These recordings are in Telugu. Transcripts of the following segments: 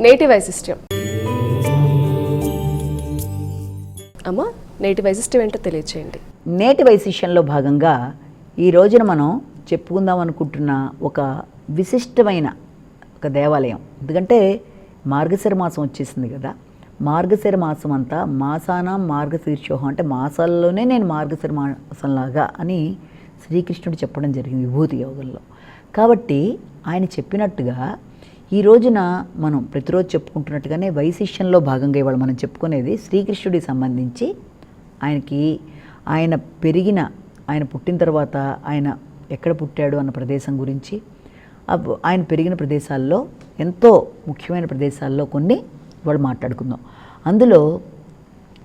నేటి వైశిష్ట్యం. అమ్మా నేటి వైశిష్ట్యం ఏంటో తెలియచేయండి. నేటి వైశిష్యంలో భాగంగా ఈ రోజున మనం చెప్పుకుందాం అనుకుంటున్న ఒక విశిష్టమైన ఒక దేవాలయం. ఎందుకంటే మార్గశిర మాసం వచ్చేసింది కదా. మార్గశిర మాసం అంతా మాసాన మార్గశీర్షోహం అంటే మాసాల్లోనే నేను మార్గశిర మాసంలాగా అని శ్రీకృష్ణుడు చెప్పడం జరిగింది విభూతి యోగంలో. కాబట్టి ఆయన చెప్పినట్టుగా ఈ రోజున మనం ప్రతిరోజు చెప్పుకుంటున్నట్టుగానే వైశిష్యంలో భాగంగా ఇవాళ మనం చెప్పుకునేది శ్రీకృష్ణుడికి సంబంధించి ఆయనకి ఆయన పెరిగిన ఆయన పుట్టిన తర్వాత ఆయన ఎక్కడ పుట్టాడు అన్న ప్రదేశం గురించి ఆయన పెరిగిన ప్రదేశాల్లో ఎంతో ముఖ్యమైన ప్రదేశాల్లో కొన్ని వాళ్ళు మాట్లాడుకుందాం. అందులో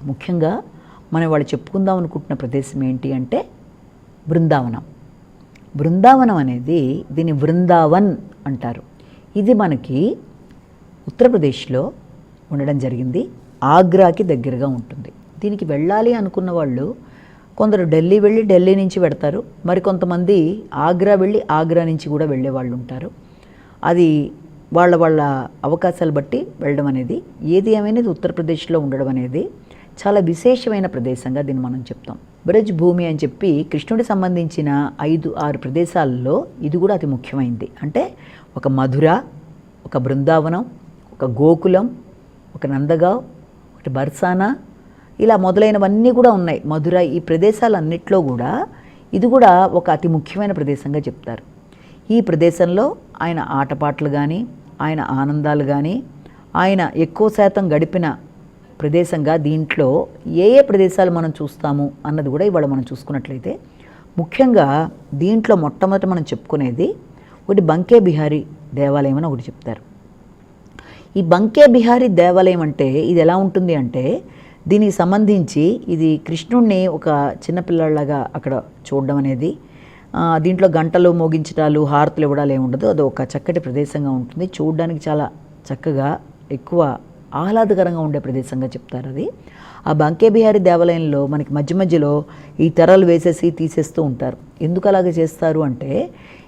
ముఖ్యంగా మనం వాళ్ళు చెప్పుకుందాం అనుకుంటున్న ప్రదేశం ఏంటి అంటే బృందావనం. బృందావనం అనేది దీన్ని బృందావన్ అంటారు. ఇది మనకి ఉత్తరప్రదేశ్లో ఉండడం జరిగింది. ఆగ్రాకి దగ్గరగా ఉంటుంది. దీనికి వెళ్ళాలి అనుకున్న వాళ్ళు కొందరు ఢిల్లీ వెళ్ళి ఢిల్లీ నుంచి పెడతారు మరి కొంతమంది ఆగ్రా వెళ్ళి ఆగ్రా నుంచి కూడా వెళ్ళే వాళ్ళు ఉంటారు. అది వాళ్ళ వాళ్ళ అవకాశాలు బట్టి వెళ్ళడం అనేది ఏది ఏమైనది ఉత్తరప్రదేశ్లో ఉండడం అనేది చాలా విశేషమైన ప్రదేశంగా దీన్ని మనం చెప్తాం. బ్రజ్ భూమి అని చెప్పి కృష్ణుడికి సంబంధించిన ఐదు ఆరు ప్రదేశాల్లో ఇది కూడా అతి ముఖ్యమైనది అంటే ఒక మధుర ఒక బృందావనం ఒక గోకులం ఒక నందగావ్ ఒకటి బర్సానా ఇలా మొదలైనవన్నీ కూడా ఉన్నాయి. మధుర ఈ ప్రదేశాలన్నిట్లో కూడా ఇది కూడా ఒక అతి ముఖ్యమైన ప్రదేశంగా చెప్తారు. ఈ ప్రదేశంలో ఆయన ఆటపాటలు కానీ ఆయన ఆనందాలు కానీ ఆయన ఎక్కువ శాతం గడిపిన ప్రదేశంగా దీంట్లో ఏ ఏ ప్రదేశాలు మనం చూస్తాము అన్నది కూడా ఇవాళ మనం చూసుకున్నట్లయితే ముఖ్యంగా దీంట్లో మొట్టమొదటి మనం చెప్పుకునేది ఒకటి బంకే బిహారీ దేవాలయం అని ఒకటి చెప్తారు. ఈ బంకే బిహారీ దేవాలయం అంటే ఇది ఎలా ఉంటుంది అంటే దీనికి సంబంధించి ఇది కృష్ణుణ్ణి ఒక చిన్నపిల్లలాగా అక్కడ చూడడం అనేది దీంట్లో గంటలు మోగించటాలు హారతులు ఇవ్వడాలు ఏమి ఉండదు. అది ఒక చక్కటి ప్రదేశంగా ఉంటుంది. చూడడానికి చాలా చక్కగా ఎక్కువ ఆహ్లాదకరంగా ఉండే ప్రదేశంగా చెప్తారు అది. ఆ బంకే బిహారీ దేవాలయంలో మనకి మధ్య మధ్యలో ఈ తెరలు వేసేసి తీసేస్తూ ఉంటారు. ఎందుకు అలాగే చేస్తారు అంటే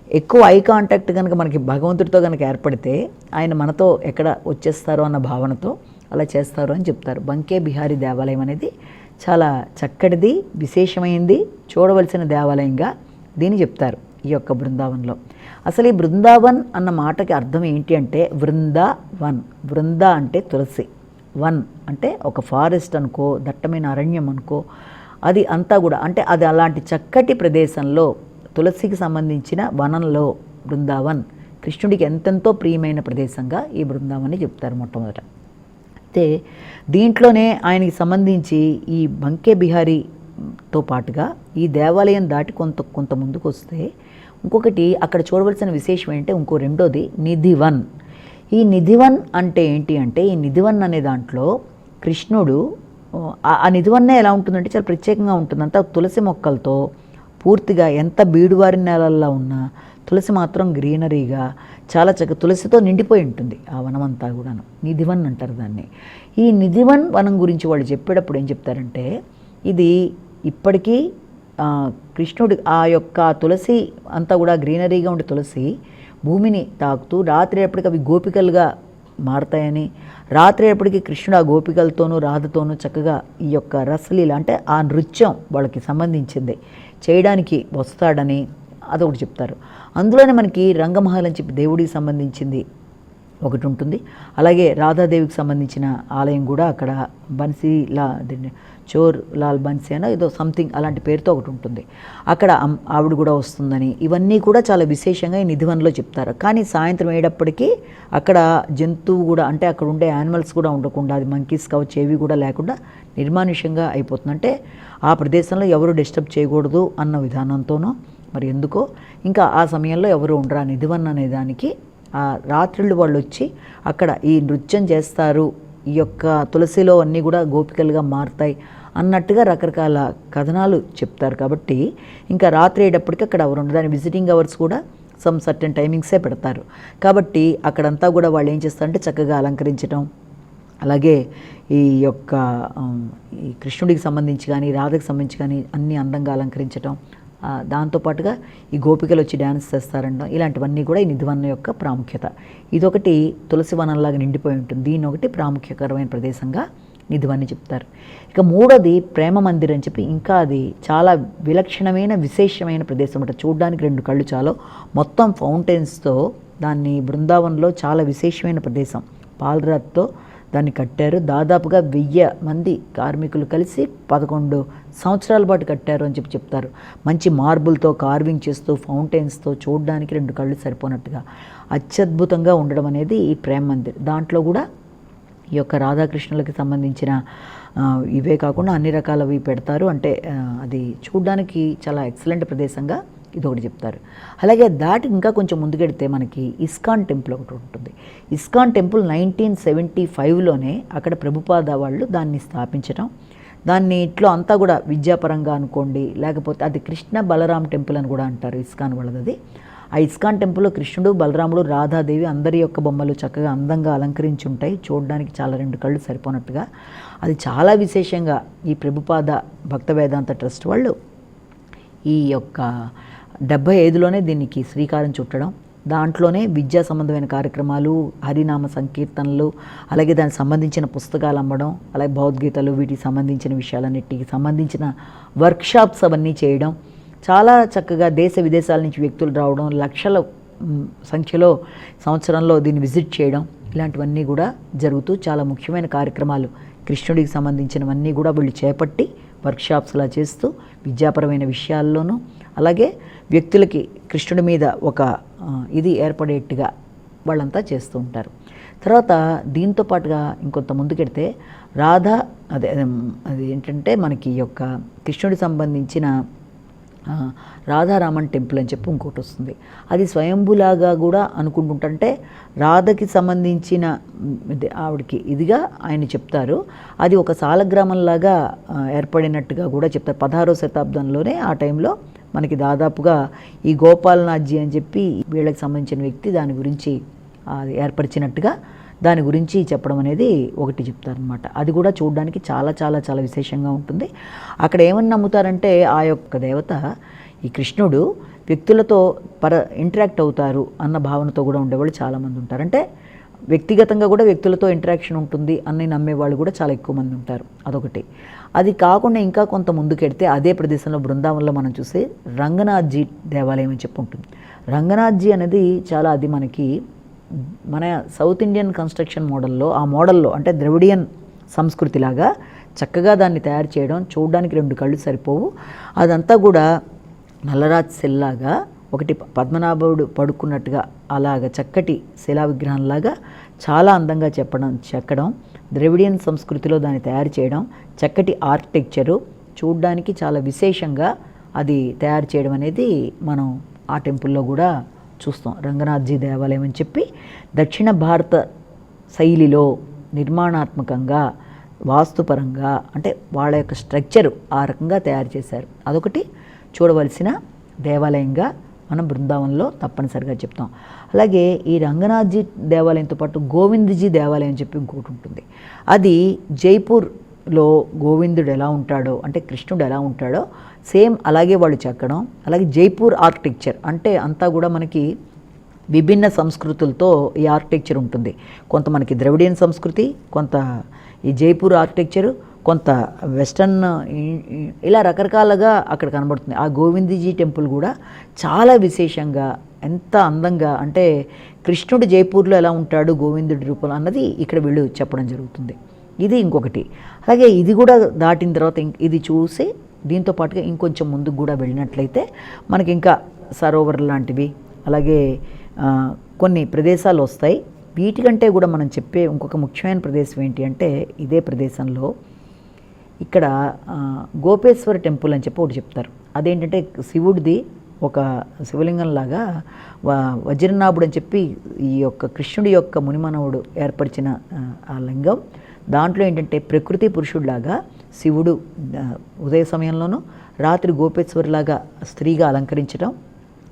ఎక్కువ ఐ కాంటాక్ట్ కనుక మనకి భగవంతుడితో కనుక ఏర్పడితే ఆయన మనతో ఎక్కడ వచ్చేస్తారో అన్న భావనతో అలా చేస్తారు అని చెప్తారు. బంకే బిహారీ దేవాలయం అనేది చాలా చక్కటిది విశేషమైంది చూడవలసిన దేవాలయంగా దీన్ని చెప్తారు ఈ యొక్క బృందావన్లో. అసలు ఈ బృందావన్ అన్న మాటకి అర్థం ఏంటి అంటే వృందావన్. వృంద అంటే తులసి. వన్ అంటే ఒక ఫారెస్ట్ అనుకో దట్టమైన అరణ్యం అనుకో అది అంతా కూడా అంటే అది అలాంటి చక్కటి ప్రదేశంలో తులసికి సంబంధించిన వనంలో బృందావన్ కృష్ణుడికి ఎంతెంతో ప్రియమైన ప్రదేశంగా ఈ బృందావన్ని చెప్తారు మొట్టమొదట. అయితే దీంట్లోనే ఆయనకి సంబంధించి ఈ బంకే బిహారీతో పాటుగా ఈ దేవాలయం దాటి కొంత కొంత ముందుకు వస్తే ఇంకొకటి అక్కడ చూడవలసిన విశేషం ఏంటంటే ఇంకో రెండోది నిధివన్. ఈ నిధివన్ అంటే ఏంటి అంటే ఈ నిధివన్ అనే దాంట్లో కృష్ణుడు ఆ- నిధివన్నే ఎలా ఉంటుందంటే చాలా ప్రత్యేకంగా ఉంటుందంటే తులసి మొక్కలతో పూర్తిగా ఎంత బీడువారి నేలల్లో ఉన్నా తులసి మాత్రం గ్రీనరీగా చాలా చక్క తులసితో నిండిపోయి ఉంటుంది ఆ వనం అంతా కూడాను. నిధివన్ అంటారు దాన్ని. ఈ నిధివన్ వనం గురించి వాళ్ళు చెప్పేటప్పుడు ఏం చెప్తారంటే ఇది ఇప్పటికీ కృష్ణుడి ఆ యొక్క తులసి అంతా కూడా గ్రీనరీగా ఉండే తులసి భూమిని తాకుతూ రాత్రి ఎప్పటికీ అవి గోపికలుగా మారతాయని రాత్రి ఎప్పటికీ కృష్ణుడు ఆ గోపికలతోనూ రాధతోనూ చక్కగా ఈ యొక్క రసలీల అంటే ఆ నృత్యం వాళ్ళకి సంబంధించింది. చేయడానికి వస్తాడని అదొకటి చెప్తారు. అందులోనే మనకి రంగమహల్ అని చెప్పి దేవుడికి సంబంధించింది. ఒకటి ఉంటుంది. అలాగే రాధాదేవికి సంబంధించిన ఆలయం కూడా అక్కడ బన్సీ లా చోర్ లాల్ బన్సీ అనో ఏదో సంథింగ్ అలాంటి పేరుతో ఒకటి ఉంటుంది. అక్కడ ఆవిడ కూడా వస్తుందని ఇవన్నీ కూడా చాలా విశేషంగా ఈ నిధివన్లో చెప్తారు. కానీ సాయంత్రం అయ్యేటప్పటికీ అక్కడ జంతువు కూడా అంటే అక్కడ ఉండే యానిమల్స్ కూడా ఉండకుండా అది మంకీస్ కావచ్చు ఏవి కూడా లేకుండా నిర్మానుష్యంగా అయిపోతుంది అంటే ఆ ప్రదేశంలో ఎవరు డిస్టర్బ్ చేయకూడదు అన్న విధానంతోనో మరి ఎందుకో ఇంకా ఆ సమయంలో ఎవరు ఉండరు ఆ నిధివన్ అనే దానికి రాత్రిళ్ళు వాళ్ళు వచ్చి అక్కడ ఈ నృత్యం చేస్తారు ఈ యొక్క తులసిలో అన్నీ కూడా గోపికలుగా మారుతాయి అన్నట్టుగా రకరకాల కథనాలు చెప్తారు. కాబట్టి ఇంకా రాత్రి అయ్యేటప్పటికి అక్కడ ఎవరు దాని విజిటింగ్ అవర్స్ కూడా సమ్ సర్టెన్ టైమింగ్సే పెడతారు. కాబట్టి అక్కడంతా కూడా వాళ్ళు ఏం చేస్తారంటే చక్కగా అలంకరించడం అలాగే ఈ యొక్క ఈ కృష్ణుడికి సంబంధించి కానీ రాధకి సంబంధించి కానీ అన్ని అందంగా అలంకరించటం దాంతోపాటుగా ఈ గోపికలు వచ్చి డ్యాన్స్ చేస్తారనడం ఇలాంటివన్నీ కూడా ఈ నిధివనం యొక్క ప్రాముఖ్యత. ఇదొకటి తులసి వనంలాగా నిండిపోయి ఉంటుంది. దీని ఒకటి ప్రాముఖ్యకరమైన ప్రదేశంగా నిధివని చెప్తారు. ఇక మూడోది ప్రేమ మందిర్ అని చెప్పి ఇంకా అది చాలా విలక్షణమైన విశేషమైన ప్రదేశం అనమాట చూడడానికి రెండు కళ్ళు చాలు. మొత్తం ఫౌంటైన్స్తో దాన్ని బృందావనంలో చాలా విశేషమైన ప్రదేశం. పాలరాత్తో దాన్ని కట్టారు. దాదాపుగా వెయ్యి మంది కార్మికులు కలిసి పదకొండు సంవత్సరాల పాటు కట్టారు అని చెప్పి చెప్తారు. మంచి మార్బుల్తో కార్వింగ్ చేస్తూ ఫౌంటైన్స్తో చూడడానికి రెండు కళ్ళు సరిపోనట్టుగా అత్యద్భుతంగా ఉండడం అనేది ఈ ప్రేమ మందిర్. దాంట్లో కూడా ఈ యొక్క రాధాకృష్ణులకి సంబంధించిన ఇవే కాకుండా అన్ని రకాలవి పెడతారు. అంటే అది చూడడానికి చాలా ఎక్సలెంట్ ప్రదేశంగా ఇది ఒకటి చెప్తారు. అలాగే దాటి ఇంకా కొంచెం ముందుకెడితే మనకి ఇస్కాన్ టెంపుల్ ఒకటి ఉంటుంది. ఇస్కాన్ టెంపుల్ నైన్టీన్ సెవెంటీ ఫైవ్లోనే అక్కడ ప్రభుపాద వాళ్ళు దాన్ని స్థాపించడం దాన్ని ఇట్లో అంతా కూడా విద్యాపరంగా అనుకోండి లేకపోతే అది కృష్ణ బలరాం టెంపుల్ అని కూడా అంటారు ఇస్కాన్ వాళ్ళది. అది. ఆ ఇస్కాన్ టెంపుల్లో కృష్ణుడు బలరాముడు రాధాదేవి అందరి యొక్క బొమ్మలు చక్కగా అందంగా అలంకరించి ఉంటాయి. చూడడానికి చాలా రెండు కళ్ళు సరిపోనట్టుగా. అది చాలా విశేషంగా ఈ ప్రభుపాద భక్త వేదాంత ట్రస్ట్ వాళ్ళు ఈ యొక్క డెబ్భై ఐదులోనే దీనికి శ్రీకారం చుట్టడం దాంట్లోనే విద్యా సంబంధమైన కార్యక్రమాలు హరినామ సంకీర్తనలు అలాగే దానికి సంబంధించిన పుస్తకాలు అమ్మడం అలాగే భగవద్గీతలు వీటికి సంబంధించిన విషయాలన్నిటికి సంబంధించిన వర్క్షాప్స్ అవన్నీ చేయడం చాలా చక్కగా దేశ విదేశాల నుంచి వ్యక్తులు రావడం లక్షల సంఖ్యలో సంవత్సరంలో దీన్ని విజిట్ చేయడం ఇలాంటివన్నీ కూడా జరుగుతూ చాలా ముఖ్యమైన కార్యక్రమాలు కృష్ణుడికి సంబంధించినవన్నీ కూడా వీళ్ళు చేపట్టి వర్క్షాప్స్లా చేస్తూ విద్యాపరమైన విషయాల్లోనూ అలాగే వ్యక్తులకి కృష్ణుడి మీద ఒక ఇది ఏర్పడేట్టుగా వాళ్ళంతా చేస్తూ ఉంటారు. తర్వాత దీంతో పాటుగా ఇంకొంత ముందుకెడితే రాధా అదే అది ఏంటంటే మనకి ఈ యొక్క కృష్ణుడికి సంబంధించిన రాధారామన్ టెంపుల్ అని చెప్పి ఇంకోటి వస్తుంది. అది స్వయంభులాగా కూడా అనుకుంటుంటే రాధకి సంబంధించిన ఆవిడకి ఇదిగా ఆయన చెప్తారు. అది ఒక సాలగ్రామంలాగా ఏర్పడినట్టుగా కూడా చెప్తారు. పదహారో శతాబ్దంలోనే ఆ టైంలో మనకి దాదాపుగా ఈ గోపాలనాథ్జీ అని చెప్పి వీళ్ళకి సంబంధించిన వ్యక్తి దాని గురించి అది ఏర్పరిచినట్టుగా దాని గురించి చెప్పడం అనేది ఒకటి చెప్తారనమాట అది కూడా చూడడానికి చాలా చాలా చాలా విశేషంగా ఉంటుంది. అక్కడ ఏమని నమ్ముతారంటే ఆ యొక్క దేవత ఈ కృష్ణుడు వ్యక్తులతో పర ఇంటరాక్ట్ అవుతారు అన్న భావనతో కూడా ఉండేవాళ్ళు చాలామంది ఉంటారు. అంటే వ్యక్తిగతంగా కూడా వ్యక్తులతో ఇంటరాక్షన్ ఉంటుంది అని నమ్మేవాళ్ళు కూడా చాలా ఎక్కువ మంది ఉంటారు. అదొకటి. అది కాకుండా ఇంకా కొంత ముందుకెడితే అదే ప్రదేశంలో బృందావనంలో మనం చూసే రంగనాథ్జీ దేవాలయం అని చెప్పి ఉంటుంది రంగనాథ్జీ అనేది చాలా అది మనకి మన సౌత్ ఇండియన్ కన్స్ట్రక్షన్ మోడల్లో ఆ మోడల్లో అంటే ద్రవిడియన్ సంస్కృతిలాగా చక్కగా దాన్ని తయారు చేయడం చూడడానికి రెండు కళ్ళు సరిపోవు. అదంతా కూడా నల్లరాజ్ సెల్లాగా ఒకటి పద్మనాభుడు పడుకున్నట్టుగా అలాగ చక్కటి శిలా విగ్రహంలాగా చాలా అందంగా చెప్పడం చెక్కడం ద్రవిడియన్ సంస్కృతిలో దాన్ని తయారు చేయడం చక్కటి ఆర్కిటెక్చరు. చూడడానికి చాలా విశేషంగా అది తయారు చేయడం అనేది మనం ఆ టెంపుల్లో కూడా చూస్తాం. రంగనాథ్జీ దేవాలయం అని చెప్పి దక్షిణ భారత శైలిలో నిర్మాణాత్మకంగా వాస్తుపరంగా అంటే వాళ్ళ యొక్క స్ట్రక్చర్ ఆ రకంగా తయారు చేశారు. అదొకటి చూడవలసిన దేవాలయంగా మనం బృందావనంలో తప్పనిసరిగా చెప్తాం. అలాగే ఈ రంగనాథ్జీ దేవాలయంతో పాటు గోవిందజీ దేవాలయం అని చెప్పి ఇంకోటి ఉంటుంది. అది జైపూర్లో గోవిందుడు ఎలా ఉంటాడో అంటే కృష్ణుడు ఎలా ఉంటాడో సేమ్ అలాగే వాళ్ళు చెక్కడం అలాగే జైపూర్ ఆర్కిటెక్చర్ అంటే అంతా కూడా మనకి విభిన్న సంస్కృతులతో ఈ ఆర్కిటెక్చర్ ఉంటుంది. కొంత మనకి ద్రవిడియన్ సంస్కృతి కొంత ఈ జైపూర్ ఆర్కిటెక్చరు కొంత వెస్టర్న్ ఇలా రకరకాలుగా అక్కడ కనబడుతుంది. ఆ గోవిందజీ టెంపుల్ కూడా చాలా విశేషంగా ఎంత అందంగా అంటే కృష్ణుడు జైపూర్లో ఎలా ఉంటాడు గోవిందుడి రూపంలో అన్నది ఇక్కడ వీళ్ళు చెప్పడం జరుగుతుంది. ఇది ఇంకొకటి. అలాగే ఇది కూడా దాటిన తర్వాత ఇది చూసి దీంతో పాటుగా ఇంకొంచెం ముందుకు కూడా వెళ్ళినట్లయితే మనకి ఇంకా సరోవర్ లాంటివి అలాగే కొన్ని ప్రదేశాలు వస్తాయి. వీటికంటే కూడా మనం చెప్పే ఇంకొక ముఖ్యమైన ప్రదేశం ఏంటి అంటే ఇదే ప్రదేశంలో ఇక్కడ గోపేశ్వర టెంపుల్ అని చెప్పి ఒకటి చెప్తారు. అదేంటంటే శివుడిది ఒక శివలింగంలాగా వజ్రనాభుడు అని చెప్పి ఈ యొక్క కృష్ణుడి యొక్క మునిమానవుడు ఏర్పరిచిన ఆ, లింగం. దాంట్లో ఏంటంటే ప్రకృతి పురుషుడిలాగా శివుడు ఉదయ సమయంలోనూ రాత్రి గోపేశ్వరులాగా స్త్రీగా అలంకరించడం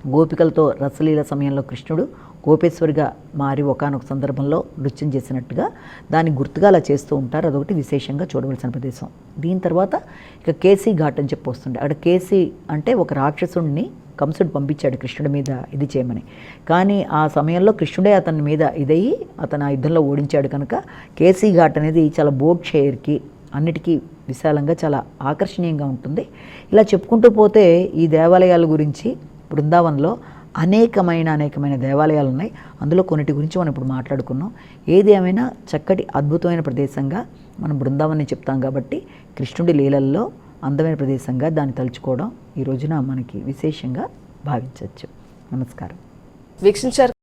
గోపికలతో రసలీల సమయంలో కృష్ణుడు గోపేశ్వరిగా మారి ఒకానొక సందర్భంలో నృత్యం చేసినట్టుగా దాన్ని గుర్తుగా అలా చేస్తూ ఉంటారు. అదొకటి విశేషంగా చూడవలసిన ప్రదేశం. దీని తర్వాత ఇక కేసీ ఘాట్ అని చెప్పి వస్తుండే. అక్కడ కేసీ అంటే ఒక రాక్షసుడిని కంసుడు పంపించాడు కృష్ణుడి మీద ఇది చేయమని. కానీ ఆ సమయంలో కృష్ణుడే అతని మీద ఇదయ్యి అతను ఆ యుద్ధంలో ఓడించాడు కనుక కేసీ ఘాట్ అనేది చాలా బోట్ షేర్కి అన్నిటికీ విశాలంగా చాలా ఆకర్షణీయంగా ఉంటుంది. ఇలా చెప్పుకుంటూ పోతే ఈ దేవాలయాల గురించి బృందావనంలో అనేకమైన అనేకమైన దేవాలయాలు ఉన్నాయి. అందులో కొన్నిటి గురించి మనం ఇప్పుడు మాట్లాడుకున్నాం. ఏది ఏమైనా చక్కటి అద్భుతమైన ప్రదేశంగా మనం బృందావనం చెప్తాం కాబట్టి కృష్ణుడి లీలల్లో అందమైన ప్రదేశంగా దాన్ని తలుచుకోవడం ఈ రోజున మనకి విశేషంగా భావించవచ్చు. నమస్కారం. వీక్షించారు.